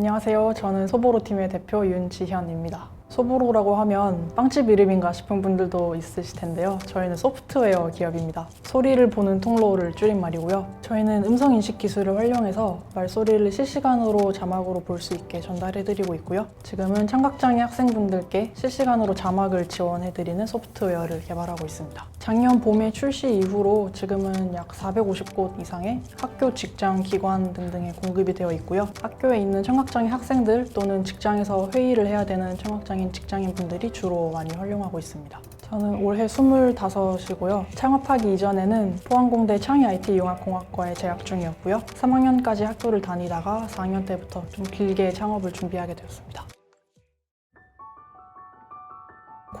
안녕하세요. 저는 소보로 팀의 대표 윤지현입니다. 소보로라고 하면 빵집 이름인가 싶은 분들도 있으실 텐데요. 저희는 소프트웨어 기업입니다. 소리를 보는 통로를 줄인 말이고요. 저희는 음성 인식 기술을 활용해서 말소리를 실시간으로 자막으로 볼 수 있게 전달해드리고 있고요. 지금은 청각장애 학생분들께 실시간으로 자막을 지원해드리는 소프트웨어를 개발하고 있습니다. 작년 봄에 출시 이후로 지금은 약 450곳 이상의 학교, 직장, 기관 등등에 공급이 되어 있고요. 학교에 있는 청각장애 학생들 또는 직장에서 회의를 해야 되는 청각장애인 직장인 분들이 주로 많이 활용하고 있습니다. 저는 올해 25이고요. 창업하기 이전에는 포항공대 창의 IT 융합공학과에 재학 중이었고요. 3학년까지 학교를 다니다가 4학년 때부터 좀 길게 창업을 준비하게 되었습니다.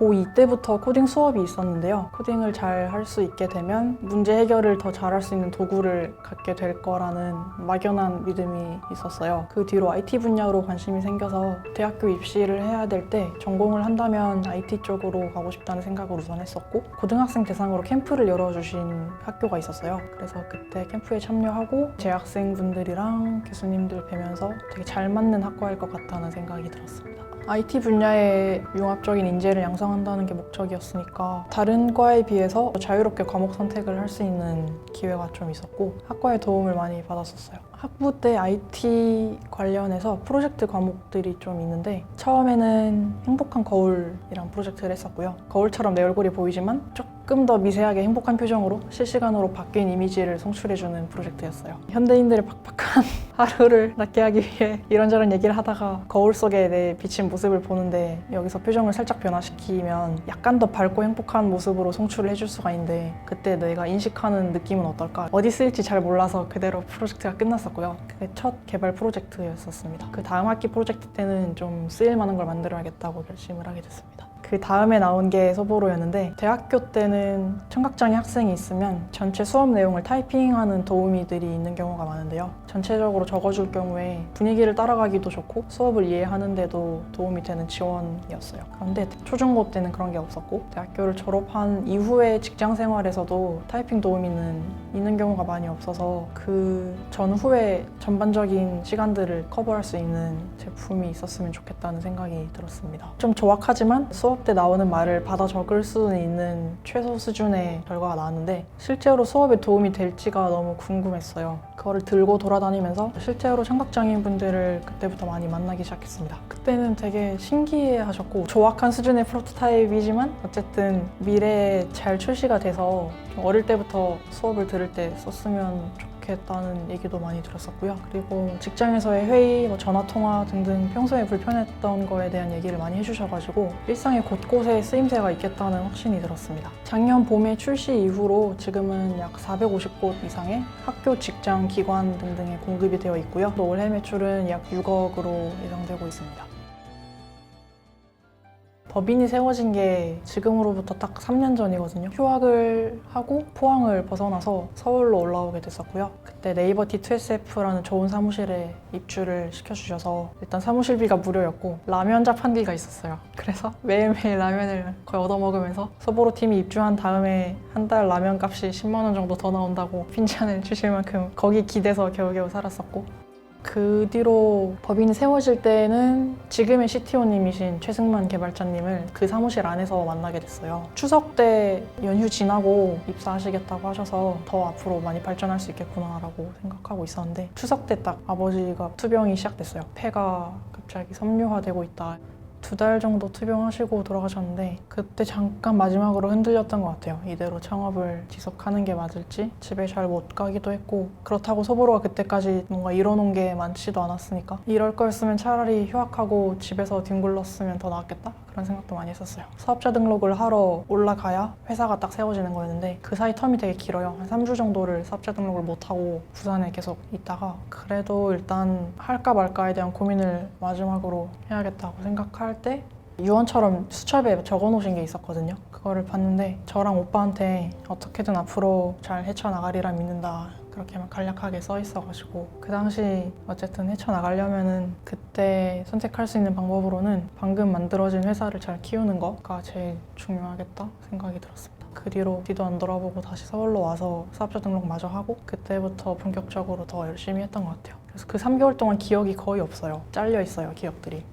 고2 때부터 코딩 수업이 있었는데요. 코딩을 잘 할 수 있게 되면 문제 해결을 더 잘할 수 있는 도구를 갖게 될 거라는 막연한 믿음이 있었어요. 그 뒤로 IT 분야로 관심이 생겨서 대학교 입시를 해야 될 때 전공을 한다면 IT 쪽으로 가고 싶다는 생각을 우선 했었고 고등학생 대상으로 캠프를 열어주신 학교가 있었어요. 그래서 그때 캠프에 참여하고 재학생분들이랑 교수님들 뵈면서 되게 잘 맞는 학과일 것 같다는 생각이 들었습니다. IT 분야의 융합적인 인재를 양성한다는 게 목적이었으니까 다른 과에 비해서 자유롭게 과목 선택을 할 수 있는 기회가 좀 있었고 학과의 도움을 많이 받았었어요. 학부 때 IT 관련해서 프로젝트 과목들이 좀 있는데 처음에는 행복한 거울이랑 프로젝트를 했었고요. 거울처럼 내 얼굴이 보이지만 조금 더 미세하게 행복한 표정으로 실시간으로 바뀐 이미지를 송출해주는 프로젝트였어요. 현대인들의 팍팍한 하루를 낫게 하기 위해 이런저런 얘기를 하다가 거울 속에 내 비친 모습을 보는데 여기서 표정을 살짝 변화시키면 약간 더 밝고 행복한 모습으로 송출을 해줄 수가 있는데 그때 내가 인식하는 느낌은 어떨까? 어디 쓸지 잘 몰라서 그대로 프로젝트가 끝났었고요. 그게 첫 개발 프로젝트였었습니다. 그 다음 학기 프로젝트 때는 좀 쓰일 만한 걸 만들어야겠다고 결심을 하게 됐습니다. 그 다음에 나온 게 소보로였는데 대학교 때는 청각장애 학생이 있으면 전체 수업 내용을 타이핑하는 도우미들이 있는 경우가 많은데요. 전체적으로 적어줄 경우에 분위기를 따라가기도 좋고 수업을 이해하는데도 도움이 되는 지원이었어요. 그런데 초중고 때는 그런 게 없었고 대학교를 졸업한 이후에 직장 생활에서도 타이핑 도우미는 있는 경우가 많이 없어서 그 전후에 전반적인 시간들을 커버할 수 있는 제품이 있었으면 좋겠다는 생각이 들었습니다. 좀 조악하지만 수업 때 나오는 말을 받아 적을 수 있는 최소 수준의 결과가 나왔는데 실제로 수업에 도움이 될지가 너무 궁금했어요. 그거를 들고 돌아다니면서 실제로 청각장애인 분들을 그때부터 많이 만나기 시작했습니다. 그때는 되게 신기해 하셨고 조악한 수준의 프로토타입이지만 어쨌든 미래에 잘 출시가 돼서 좀 어릴 때부터 수업을 들을 때 썼으면 좋겠 다는 얘기도 많이 들었었고요. 그리고 직장에서의 회의, 뭐 전화 통화 등등 평소에 불편했던 거에 대한 얘기를 많이 해주셔가지고 일상의 곳곳에 쓰임새가 있겠다는 확신이 들었습니다. 작년 봄에 출시 이후로 지금은 약 450곳 이상의 학교, 직장, 기관 등등에 공급이 되어 있고요. 또 올해 매출은 약 6억으로 예상되고 있습니다. 법인이 세워진 게 지금으로부터 딱 3년 전이거든요. 휴학을 하고 포항을 벗어나서 서울로 올라오게 됐었고요. 그때 네이버 D2SF라는 좋은 사무실에 입주를 시켜주셔서 일단 사무실비가 무료였고 라면 자판기가 있었어요. 그래서 매일매일 라면을 거의 얻어먹으면서 소보로 팀이 입주한 다음에 한 달 라면 값이 10만 원 정도 더 나온다고 핀잔을 주실 만큼 거기 기대서 겨우겨우 살았었고 그 뒤로 법인이 세워질 때는 지금의 CTO님이신 최승만 개발자님을 그 사무실 안에서 만나게 됐어요. 추석 때 연휴 지나고 입사하시겠다고 하셔서 더 앞으로 많이 발전할 수 있겠구나라고 생각하고 있었는데 추석 때 딱 아버지가 투병이 시작됐어요. 폐가 갑자기 섬유화되고 있다. 두 달 정도 투병하시고 돌아가셨는데 그때 잠깐 마지막으로 흔들렸던 것 같아요. 이대로 창업을 지속하는 게 맞을지 집에 잘 못 가기도 했고 그렇다고 소보로가 그때까지 뭔가 이뤄놓은 게 많지도 않았으니까 이럴 거였으면 차라리 휴학하고 집에서 뒹굴렀으면 더 나았겠다 그런 생각도 많이 했었어요. 사업자 등록을 하러 올라가야 회사가 딱 세워지는 거였는데 그 사이 텀이 되게 길어요. 한 3주 정도를 사업자 등록을 못하고 부산에 계속 있다가 그래도 일단 할까 말까에 대한 고민을 마지막으로 해야겠다고 생각 할 때 유언처럼 수첩에 적어놓으신 게 있었거든요. 그거를 봤는데 저랑 오빠한테 어떻게든 앞으로 잘 헤쳐나가리라 믿는다. 그렇게만 간략하게 써 있어가지고 그 당시 어쨌든 헤쳐나가려면은 그때 선택할 수 있는 방법으로는 방금 만들어진 회사를 잘 키우는 거가 제일 중요하겠다 생각이 들었습니다. 그 뒤로 뒤도 안 돌아보고 다시 서울로 와서 사업자 등록 마저 하고 그때부터 본격적으로 더 열심히 했던 것 같아요. 그래서 그 3개월 동안 기억이 거의 없어요. 잘려 있어요, 기억들이.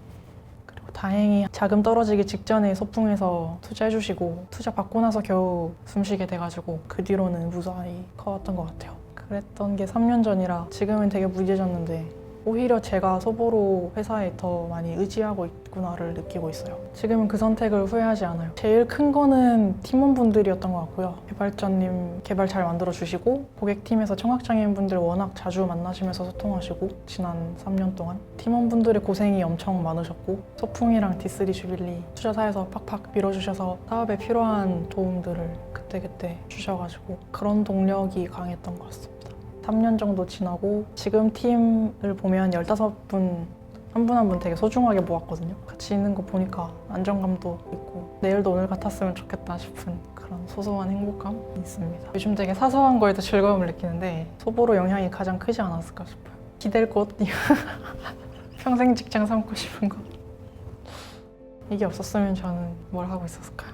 다행히 자금 떨어지기 직전에 소풍에서 투자해주시고 투자 받고 나서 겨우 숨쉬게 돼가지고 그 뒤로는 무사히 커왔던 것 같아요. 그랬던 게 3년 전이라 지금은 되게 무해졌는데 오히려 제가 소보로 회사에 더 많이 의지하고 있구나를 느끼고 있어요. 지금은 그 선택을 후회하지 않아요. 제일 큰 거는 팀원분들이었던 것 같고요. 개발자님 개발 잘 만들어 주시고 고객팀에서 청각장애인분들 워낙 자주 만나시면서 소통하시고 지난 3년 동안 팀원분들의 고생이 엄청 많으셨고 소풍이랑 D3 주빌리 투자사에서 팍팍 밀어주셔서 사업에 필요한 도움들을 그때그때 주셔가지고 그런 동력이 강했던 것 같습니다. 3년 정도 지나고 지금 팀을 보면 15분 한분 한 분 되게 소중하게 모았거든요. 같이 있는 거 보니까 안정감도 있고 내일도 오늘 같았으면 좋겠다 싶은 그런 소소한 행복감이 있습니다. 요즘 되게 사소한 거에도 즐거움을 느끼는데 소보로 영향이 가장 크지 않았을까 싶어요. 기댈 곳, 평생 직장 삼고 싶은 거. 이게 없었으면 저는 뭘 하고 있었을까요?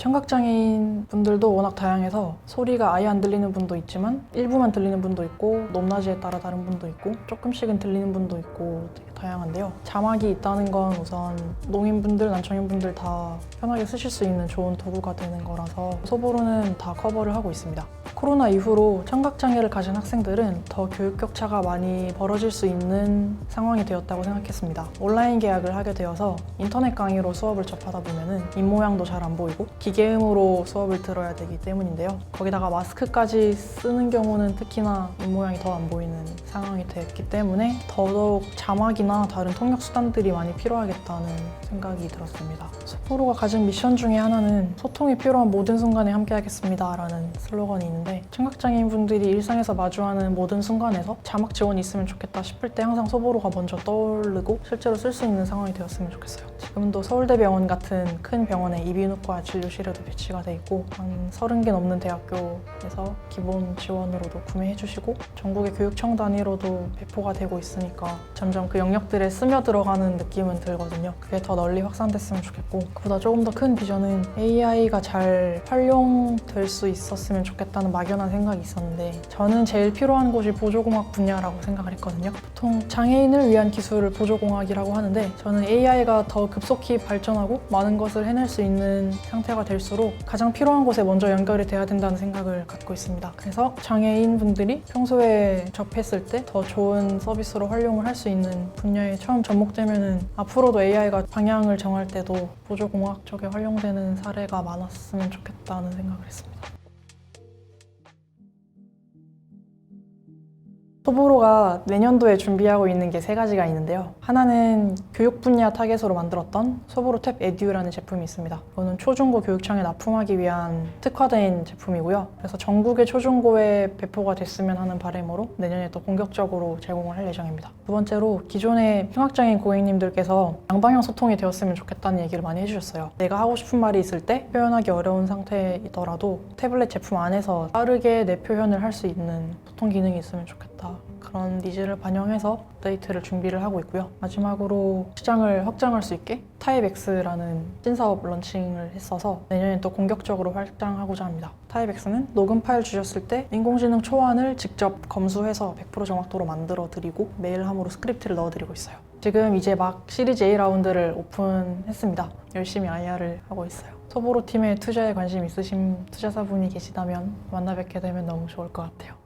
청각장애인 분들도 워낙 다양해서 소리가 아예 안 들리는 분도 있지만 일부만 들리는 분도 있고 높낮이에 따라 다른 분도 있고 조금씩은 들리는 분도 있고 되게 다양한데요. 자막이 있다는 건 우선 농인분들, 난청인분들 다 편하게 쓰실 수 있는 좋은 도구가 되는 거라서 소보로는 다 커버를 하고 있습니다. 코로나 이후로 청각장애를 가진 학생들은 더 교육 격차가 많이 벌어질 수 있는 상황이 되었다고 생각했습니다. 온라인 계약을 하게 되어서 인터넷 강의로 수업을 접하다 보면은 입모양도 잘 안 보이고 기계음으로 수업을 들어야 되기 때문인데요. 거기다가 마스크까지 쓰는 경우는 특히나 입모양이 더 안 보이는 상황이 됐기 때문에 더더욱 자막이나 다른 통역 수단들이 많이 필요하겠다는 생각이 들었습니다. 소포로가 가진 미션 중에 하나는 소통이 필요한 모든 순간에 함께하겠습니다 라는 슬로건이 있는데 청각장애인 분들이 일상에서 마주하는 모든 순간에서 자막 지원이 있으면 좋겠다 싶을 때 항상 소보로가 먼저 떠오르고 실제로 쓸 수 있는 상황이 되었으면 좋겠어요. 지금도 서울대병원 같은 큰 병원에 이비인후과 진료실에도 배치가 돼 있고 한 30개 넘는 대학교에서 기본 지원으로도 구매해 주시고 전국의 교육청 단위로도 배포가 되고 있으니까 점점 그 영역들에 스며들어가는 느낌은 들거든요. 그게 더 널리 확산됐으면 좋겠고 그보다 조금 더 큰 비전은 AI가 잘 활용될 수 있었으면 좋겠다는 막연한 생각이 있었는데 저는 제일 필요한 곳이 보조공학 분야라고 생각을 했거든요. 보통 장애인을 위한 기술을 보조공학이라고 하는데 저는 AI가 더 급속히 발전하고 많은 것을 해낼 수 있는 상태가 될수록 가장 필요한 곳에 먼저 연결이 돼야 된다는 생각을 갖고 있습니다. 그래서 장애인 분들이 평소에 접했을 때 더 좋은 서비스로 활용을 할 수 있는 분야에 처음 접목되면은 앞으로도 AI가 방향을 정할 때도 보조공학 쪽에 활용되는 사례가 많았으면 좋겠다는 생각을 했습니다. 소보로가 내년도에 준비하고 있는 게 세 가지가 있는데요. 하나는 교육 분야 타겟으로 만들었던 소보로 탭 에듀라는 제품이 있습니다. 이거는 초중고 교육청에 납품하기 위한 특화된 제품이고요. 그래서 전국의 초중고에 배포가 됐으면 하는 바람으로 내년에 또 본격적으로 제공을 할 예정입니다. 두 번째로 기존의 흉악장애인 고객님들께서 양방향 소통이 되었으면 좋겠다는 얘기를 많이 해주셨어요. 내가 하고 싶은 말이 있을 때 표현하기 어려운 상태이더라도 태블릿 제품 안에서 빠르게 내 표현을 할 수 있는 소통 기능이 있으면 좋겠다. 그런 니즈를 반영해서 업데이트를 준비를 하고 있고요. 마지막으로 시장을 확장할 수 있게 타입X라는 신사업 런칭을 했어서 내년에 또 공격적으로 확장하고자 합니다. 타입X는 녹음 파일 주셨을 때 인공지능 초안을 직접 검수해서 100% 정확도로 만들어 드리고 메일함으로 스크립트를 넣어 드리고 있어요. 지금 이제 막 시리즈 A 라운드를 오픈했습니다. 열심히 IR을 하고 있어요. 소보로 팀에 투자에 관심 있으신 투자사분이 계시다면 만나 뵙게 되면 너무 좋을 것 같아요.